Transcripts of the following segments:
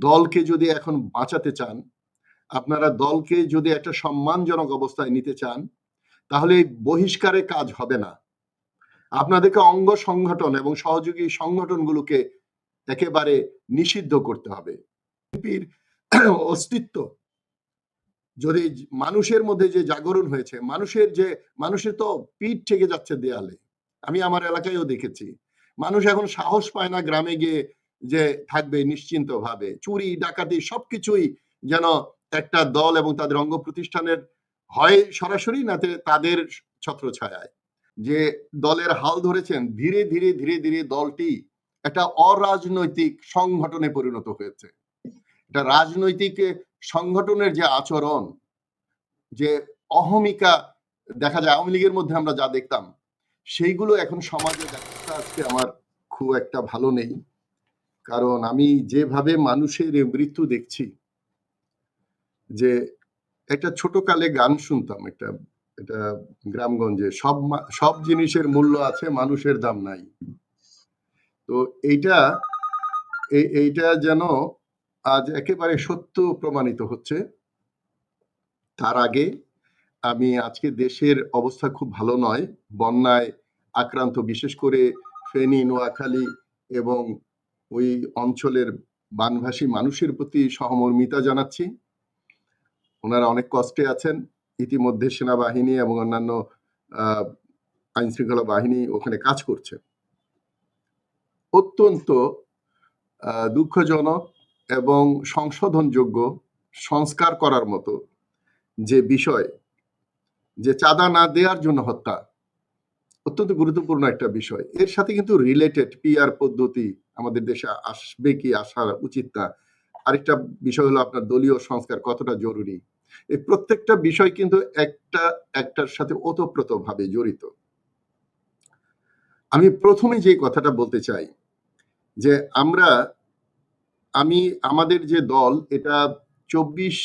দলকে যদি এখন বাঁচাতে চান, আপনারা দলকে যদি একটা সম্মানজনক অবস্থায় নিতে চান, তাহলে এই বহিষ্কারে কাজ হবে না। আপনাদেরকে অঙ্গ সংগঠন এবং সহযোগী সংগঠনগুলোকে একেবারে নিষিদ্ধ করতে হবে। বিএনপির অস্তিত্ব যদি মানুষের মধ্যে যে জাগরণ হয়েছে, মানুষের যে, মানুষের তো পিঠ থেকে যাচ্ছে দেয়ালে। আমি আমার এলাকায়ও দেখেছি। মানুষ এখন সাহস পায় না গ্রামে গিয়ে যে থাকবে নিশ্চিন্ত ভাবে চুরি, ডাকাতি সবকিছুই যেন একটা দল এবং তাদের অঙ্গ প্রতিষ্ঠানের হয় সরাসরি না তাদের ছত্রছায়ায়। যে দলের হাল ধরেছেন, ধীরে ধীরে ধীরে ধীরে দলটি একটা অরাজনৈতিক সংগঠনে পরিণত হয়েছে। এটা রাজনৈতিক সংগঠনের যে আচরণ, যে অহমিকা দেখা যায়, আওয়ামী লীগের মধ্যে আমরা যা দেখতাম, সেইগুলো এখন সমাজে দেখা আজকে আমার খুব একটা ভালো নেই। কারণ আমি যেভাবে মানুষের মৃত্যু দেখছি, যে একটা ছোট কালে গান শুনতাম, একটা এটা গ্রামগঞ্জে সব সব জিনিসের মূল্য আছে, মানুষের দাম নাই। তো এইটা এই- এইটা যেন আজ একেবারে সত্য প্রমাণিত হচ্ছে। তার আগে আমি আজকে দেশের অবস্থা খুব ভালো নয়। বন্যায় আক্রান্ত, বিশেষ করে ফেনী, নোয়াখালী এবং ওই অঞ্চলের বানভাসী মানুষের প্রতি সহমর্মিতা জানাচ্ছি। ওনারা অনেক কষ্টে আছেন। ইতিমধ্যে সেনাবাহিনী এবং অন্যান্য আইন শৃঙ্খলা বাহিনী ওখানে কাজ করছে। অত্যন্ত দুঃখজনক এবং সংশোধনযোগ্য সংস্কার করার মতো যে বিষয়, যে চাঁদা না দেওয়ার জন্য হত্যা অত্যন্ত গুরুত্বপূর্ণ একটা বিষয়। এর সাথে কিন্তু রিলেটেড পিআর পদ্ধতি আমাদের দেশে আসবে কি আসা উচিত না, আরেকটা বিষয় হলো আপনার দলীয় সংস্কার কতটা জরুরি। এই প্রত্যেকটা বিষয় কিন্তু একটা, একটার সাথে ওতপ্রোত ভাবে জড়িত। আমি প্রথমে যে কথাটা বলতে চাই, যে আমরা, আমি, আমাদের যে দল, এটা চব্বিশ,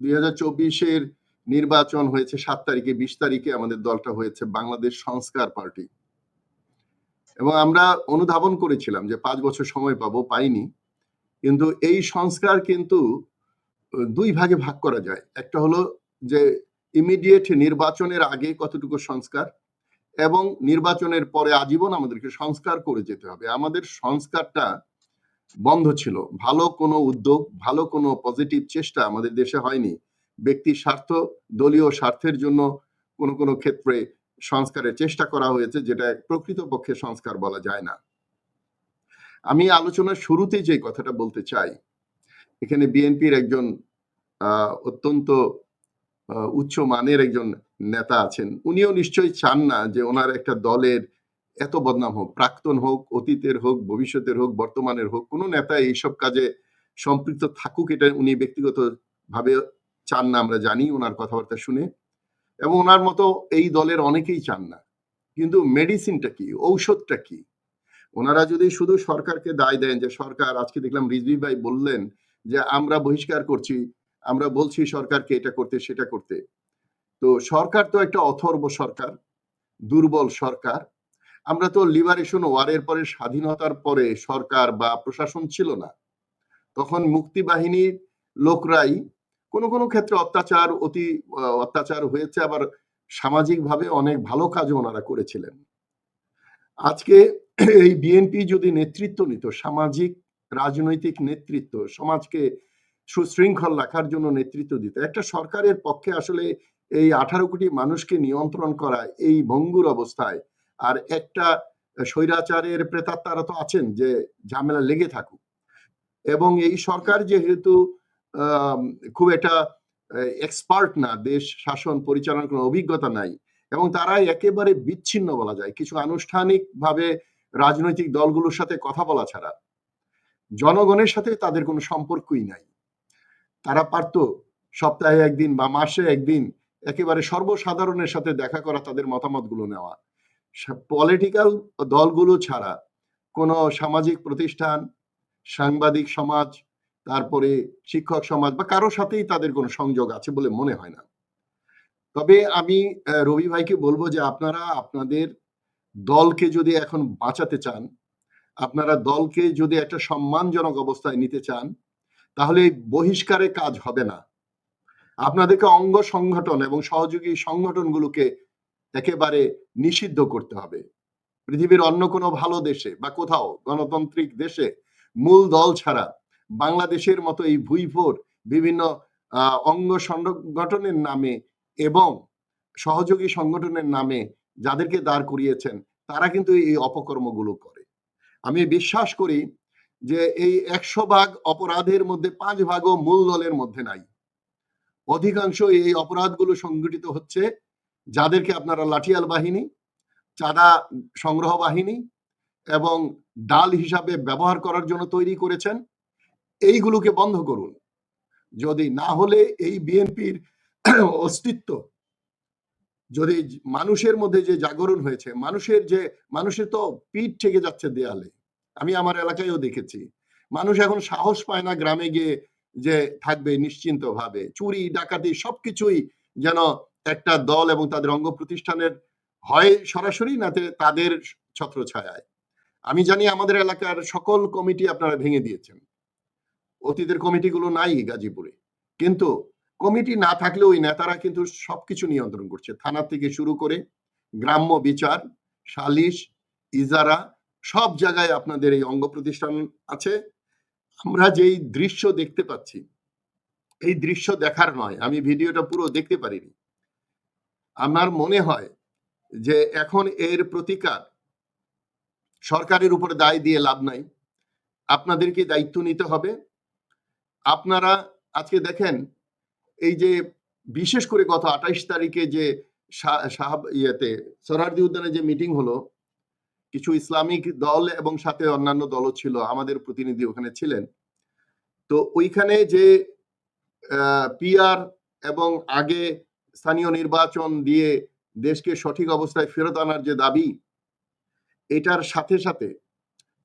দুই হাজার চব্বিশের নির্বাচন হয়েছে সাত তারিখে, বিশ তারিখে আমাদের দলটা হয়েছে বাংলাদেশ সংস্কার পার্টি। এবং আমরা অনুধাবন করেছিলাম যে পাঁচ বছর সময় পাবো, পাইনি। কিন্তু এই সংস্কার কিন্তু দুই ভাগে ভাগ করা যায়। একটা হলো যে ইমিডিয়েট নির্বাচনের আগে কতটুকু সংস্কার এবং নির্বাচনের পরে আজীবন আমাদেরকে সংস্কার করে যেতে হবে। আমাদের সংস্কারটা বন্ধ ছিল। ভালো কোনো উদ্যোগ, ভালো কোনো পজিটিভ চেষ্টা আমাদের দেশে হয়নি। ব্যক্তির স্বার্থ, দলীয় স্বার্থের জন্য কোনো কোনো ক্ষেত্রে সংস্কারের চেষ্টা করা হয়েছে, যেটা প্রকৃতপক্ষে সংস্কার বলা যায় না। আমি আলোচনার শুরুতে যে কথাটা বলতে চাই, এখানে বিএনপির একজন অত্যন্ত উচ্চ মানের একজন নেতা আছেন। উনিও নিশ্চয়ই চান না যে ওনার একটা দলের এত বদনাম হোক, প্রাক্তন হোক, অতীতের হোক, ভবিষ্যতের হোক, বর্তমানের হোক, কোনো নেতা এইসব কাজে সম্পৃক্ত থাকুক, এটা উনি ব্যক্তিগত ভাবে চান না, আমরা জানি ওনার কথাবার্তা শুনে। এবং ওনার মতো এই দলের অনেকেই চান না। কিন্তু মেডিসিনটা কি? ঔষধটা কি? ওনারা যদি শুধু সরকারকে দায় দেন যে, সরকার, আজকে দেখলাম রিজভি ভাই বললেন যে, আমরা বহিষ্কার করছি, আমরা বলছি সরকারকে এটা করতে, সেটা করতে। তো সরকার তো একটা অথর্ব সরকার, দুর্বল সরকার। আমরা তো লিবারেশন ওয়ারের পরে, স্বাধীনতার পরে সরকার বা প্রশাসন ছিল না। তখন মুক্তি বাহিনীর লোকরাই কোনো কোনো ক্ষেত্রে অত্যাচার অতি অত্যাচার হয়েছে, আবার সামাজিকভাবে অনেক ভালো কাজও ওনারা করেছিলেন। আজকে এই বিএনপি যদি নেতৃত্ব নিত, সামাজিক, রাজনৈতিক নেতৃত্ব, সমাজকে সুশৃঙ্খল রাখার জন্য নেতৃত্ব দিত, একটা সরকারের পক্ষে আসলে এই আঠারো কোটি মানুষকে নিয়ন্ত্রণ করা এই ভঙ্গুর অবস্থায়, আর একটা স্বৈরাচারের প্রেতাত্মারা তো আছেন যে ঝামেলা লেগে থাকুক। এবং এই সরকার যেহেতু খুব একটা এক্সপার্ট না। দেশ শাসন পরিচালনার কোনো অভিজ্ঞতা নাই। এবং তারা একেবারে বিচ্ছিন্ন বলা যায়। কিছু আনুষ্ঠানিক ভাবে রাজনৈতিক দলগুলোর সাথে কথা বলা ছাড়া। জনগণের সাথে তাদের কোনো সম্পর্কই নাই। তারা পারতো সপ্তাহে একদিন বা মাসে একদিন একেবারে সর্বসাধারণের সাথে দেখা করা তাদের মতামতগুলো নেওয়া। পলিটিক্যাল দলগুলো ছাড়া কোনো সামাজিক প্রতিষ্ঠান, সাংবাদিক সমাজ তারপরে শিক্ষক সমাজ বা কারোর সাথেই তাদের কোনো সংযোগ আছে বলে মনে হয় না। তবে আমি রবি ভাইকে বলব যে আপনারা আপনাদের দলকে যদি এখন বাঁচাতে চান, আপনারা দলকে যদি একটা সম্মানজনক অবস্থায় নিতে চান, তাহলে বহিষ্কারে কাজ হবে না। আপনাদেরকে অঙ্গ সংগঠন এবং সহযোগী সংগঠনগুলোকে একেবারে নিষিদ্ধ করতে হবে। পৃথিবীর অন্য কোনো ভালো দেশে বা কোথাও গণতান্ত্রিক দেশে মূল দল ছাড়া বাংলাদেশের মতো এই ভুইফোর বিভিন্ন অঙ্গ সংগঠনের নামে এবং সহযোগী সংগঠনের নামে যাদেরকে দাঁড় করিয়েছেন, তারা কিন্তু এই অপকর্মগুলো করে। আমি বিশ্বাস করি যে এই একশো ভাগ অপরাধের মধ্যে পাঁচ ভাগও মূল দলের মধ্যে নাই। অধিকাংশ এই অপরাধগুলো সংগঠিত হচ্ছে যাদেরকে আপনারা লাঠিয়াল বাহিনী, চাঁদা সংগ্রহ বাহিনী এবং ডাল হিসাবে ব্যবহার করার জন্য তৈরি করেছেন। এইগুলোকে বন্ধ করুন। যদি না হলে এই বিএনপির অস্তিত্ব, যদি মানুষের মধ্যে যে জাগরণ হয়েছে, মানুষের যে, মানুষের তো পিঠ থেকে যাচ্ছে দেয়ালে। আমি আমার এলাকায়ও দেখেছি। মানুষ এখন সাহস পায় না গ্রামে গিয়ে যে থাকবে নিশ্চিন্ত ভাবে চুরি, ডাকাতি সবকিছুই যেন একটা দল এবং তাদের অঙ্গ প্রতিষ্ঠানের হয় সরাসরি না তাদের ছত্রছায়ায়। আমি জানি আমাদের এলাকার সকল কমিটি আপনারা ভেঙে দিয়েছেন। অতীতের কমিটিগুলো নাই গাজীপুরে। কিন্তু কমিটি না থাকলে ওই নেতারা কিন্তু সবকিছু নিয়ন্ত্রণ করছে। থানা থেকে শুরু করে গ্রাম্য বিচার, সালিশ, ইজারা, সব জায়গায় আপনাদের এই অঙ্গ প্রতিষ্ঠান আছে। আমরা যেই দৃশ্য দেখতে পাচ্ছি, এই দৃশ্য দেখার নয়, আমি ভিডিওটা পুরো দেখতে পারিনি। আমার মনে হয় যে এখন এর প্রতিকার সরকারের উপরে দায় দিয়ে লাভ নাই। আপনাদেরকে দায়িত্ব নিতে হবে? আপনারা আজকে দেখেন, এই যে বিশেষ করে গত আঠাইশ তারিখে যে সাহাব ইয়েতে সরারদি উদ্যানে যে মিটিং হলো, কিছু ইসলামিক দল এবং সাথে অন্যান্য দলও ছিল, আমাদের প্রতিনিধি ওখানে ছিলেন। তো ওইখানে যে পিআর এবং আগে স্থানীয় নির্বাচন দিয়ে দেশকে সঠিক অবস্থায় ফেরত আনার যে দাবি, এটার সাথে সাথে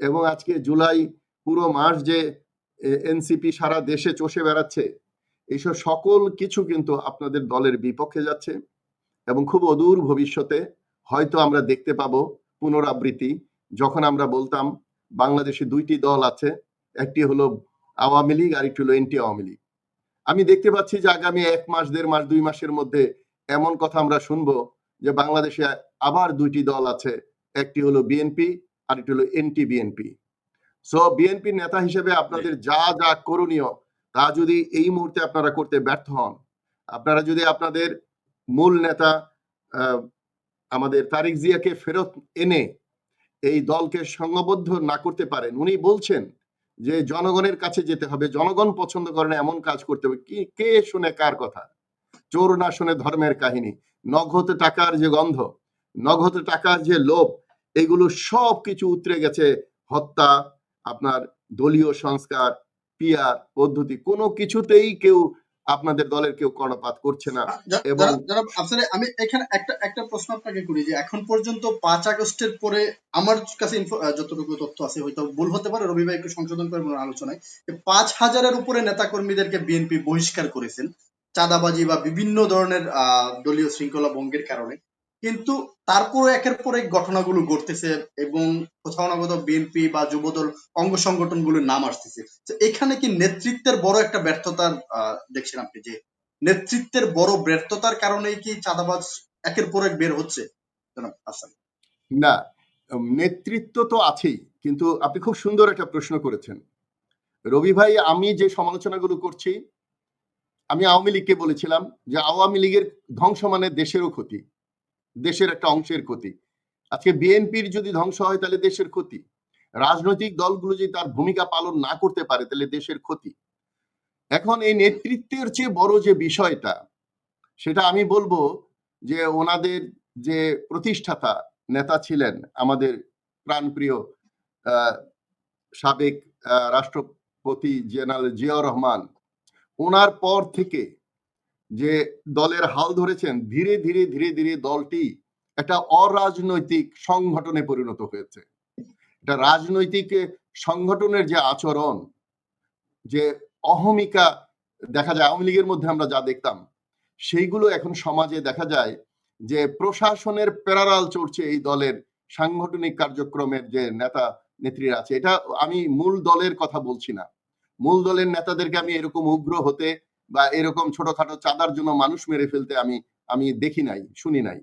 এবং আজকে জুলাই পুরো মাস যে এনসিপি সারা দেশে চষে বেড়াচ্ছে। এইসব সকল কিছু কিন্তু আপনাদের দলের বিপক্ষে যাচ্ছে এবং খুব অদূর ভবিষ্যতে হয়তো আমরা দেখতে পাবো পুনরাবৃত্তি। যখন আমরা বলতাম বাংলাদেশে দুইটি দল আছে, একটি হলো আওয়ামী লীগ আর একটি হলো এনটি আওয়ামী লীগ। আমি দেখতে পাচ্ছি যে আগামী এক মাস, দেড় মাস, দুই মাসের মধ্যে এমন কথা আমরা শুনব যে বাংলাদেশে আবার দুইটি দল আছে, একটি হলো বিএনপি আর একটি হলো এনটি বিএনপি। সো বিএনপির নেতা হিসেবে আপনাদের যা যা করণীয়, তা যদি এই মুহূর্তে আপনারা করতে ব্যর্থ হন, আপনারা যদি আপনাদের মূল নেতা আমাদের তারিক জিয়াকে ফেরত এনে এই দলকে সংঘবদ্ধ না করতে পারেন, উনি বলছেন যে জনগণের কাছে যেতে হবে, জনগণ পছন্দ করে না, এমন কাজ করতে হবে। কি, কে শুনে কার কথা? চোর না শুনে ধর্মের কাহিনী। নগদ টাকার যে গন্ধ, নগদ টাকার যে লোভ, এগুলো সব কিছু উতরে গেছে হত্যা আপনার দলীয় সংস্কার পিয়ার পদ্ধতি কোনো কিছুতেই কেউ আপনাদের দলের কেউ কর্ণপাত করছে না। এবং- আসলে আমি এখানে একটা একটা প্রশ্ন আপনাকে করি যে এখন পর্যন্ত পাঁচ আগস্টের পরে আমার কাছে যতটুকু তথ্য আছে হয়তো ভুল হতে পারে রবি ভাই একটু সংশোধন করে আলোচনায় যে পাঁচ হাজারের উপরে নেতাকর্মীদেরকে বিএনপি বহিষ্কার করেছেন চাঁদাবাজি বা বিভিন্ন ধরনের আহ, দলীয় শৃঙ্খলা ভঙ্গের কারণে। কিন্তু তারপরে একের পর এক ঘটনাগুলো ঘটতেছে এবং কোথাও না কোথাও বিএনপি বা যুবদল অঙ্গ সংগঠনগুলোর নাম আসতেছে। এখানে কি নেতৃত্বের বড় একটা ব্যর্থতার দেখছেন আপনি যে নেতৃত্বের বড় ব্যর্থতার কারণেই কি চাঁদাবাজ একের পর এক বের হচ্ছে? না নেতৃত্ব তো আছেই, কিন্তু আপনি খুব সুন্দর একটা প্রশ্ন করেছেন। রবি ভাই, আমি যে সমালোচনাগুলো করছি, আমি আওয়ামী লীগকে বলেছিলাম যে আওয়ামী লীগের ধ্বংস মানে দেশেরও ক্ষতি। দেশের একটা অংশের ক্ষতি। আজকে বিএনপির যদি ধ্বংস হয়, তাহলে দেশের ক্ষতি। রাজনৈতিক দলগুলো যদি তার ভূমিকা পালন না করতে পারে, তাহলে দেশের ক্ষতি। এখন এই নেতৃত্বের চেয়ে বড় যে বিষয়টা, সেটা আমি বলব যে ওনাদের যে প্রতিষ্ঠাতা নেতা ছিলেন আমাদের প্রাণপ্রিয় সাবেক রাষ্ট্রপতি জেনারেল জিয়াউর রহমান, ওনার পর থেকে যে দলের হাল ধরেছেন, ধীরে ধীরে ধীরে ধীরে দলটি একটা অরাজনৈতিক সংগঠনে পরিণত হয়েছে। এটা রাজনৈতিক সংগঠনের যে আচরণ, যে অহমিকা দেখা যায়, আওয়ামী লীগের মধ্যে আমরা যা দেখতাম, সেইগুলো এখন সমাজে দেখা যায় যে প্রশাসনের প্যারারাল চড়ছে এই দলের সাংগঠনিক কার্যক্রমের যে নেতা, নেত্রীরা আছে। এটা আমি মূল দলের কথা বলছি না। মূল দলের নেতাদেরকে আমি এরকম উগ্র হতে বা এরকম ছোটখাটো চাঁদার জন্য মানুষ মেরে ফেলতে আমি আমি দেখি নাই, শুনি নাই।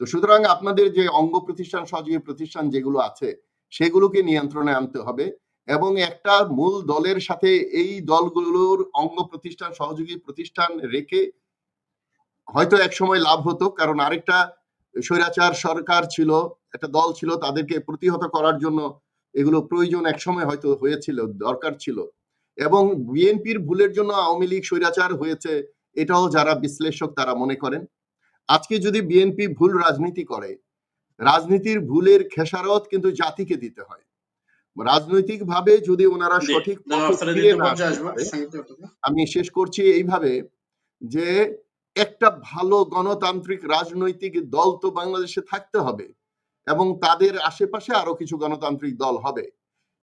তো সুতরাং আপনাদের যে অঙ্গ প্রতিষ্ঠান, সহযোগী প্রতিষ্ঠান যেগুলো আছে, সেগুলোকে নিয়ন্ত্রণে আনতে হবে এবং একটা মূল দলের সাথে এই দলগুলোর অঙ্গ প্রতিষ্ঠান, সহযোগী প্রতিষ্ঠান রেখে হয়তো এক সময় লাভ হতো। কারণ আরেকটা স্বৈরাচার সরকার ছিল, একটা দল ছিল, তাদেরকে প্রতিহত করার জন্য এগুলো প্রয়োজন এক সময় হয়তো হয়েছিল, দরকার ছিল। এবং বিএনপির ভুলের জন্য আওয়ামী লীগ স্বৈরাচার হয়েছে এটাও যারা বিশ্লেষক তারা মনে করেন। আজকে যদি বিএনপি ভুল রাজনীতি করে রাজনীতির ভুলের খেসারত কিন্তু জাতিকে দিতে হয়। রাজনৈতিকভাবে যদি ওনারা সঠিক। আমি শেষ করছি এইভাবে যে একটা ভালো গণতান্ত্রিক রাজনৈতিক দল তো বাংলাদেশে থাকতে হবে এবং তাদের আশেপাশে আরও কিছু গণতান্ত্রিক দল হবে।